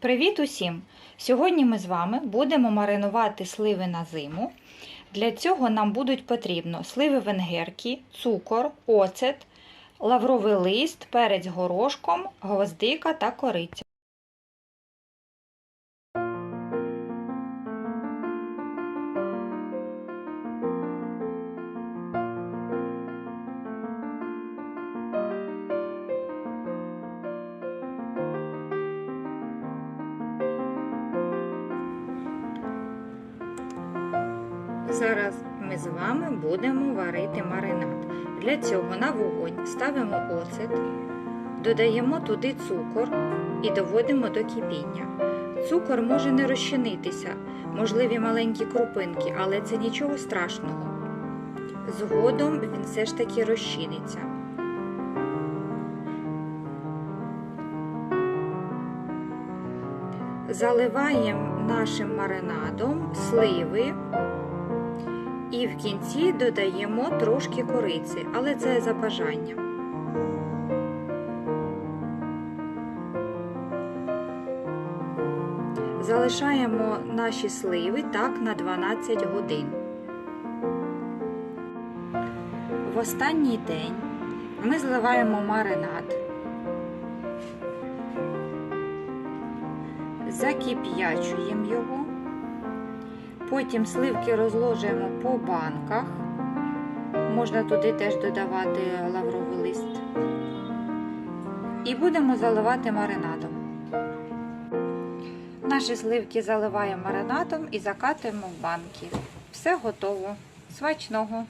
Привіт усім! Сьогодні ми з вами будемо маринувати сливи на зиму. Для цього нам будуть потрібно сливи венгерки, цукор, оцет, лавровий лист, перець горошком, гвоздика та кориця. Зараз ми з вами будемо варити маринад. Для цього на вогонь ставимо оцет, додаємо туди цукор і доводимо до кипіння. Цукор може не розчинитися, можливі маленькі крупинки, але це нічого страшного. Згодом він все ж таки розчиниться. Заливаємо нашим маринадом сливи. І в кінці додаємо трошки кориці, але це за бажанням. Залишаємо наші сливи так на 12 годин. В останній день ми зливаємо маринад, закип'ячуємо його. Потім сливки розложуємо по банках. Можна туди теж додавати лавровий лист. І будемо заливати маринадом. Наші сливки заливаємо маринадом і закатуємо в банки. Все готово. Смачного!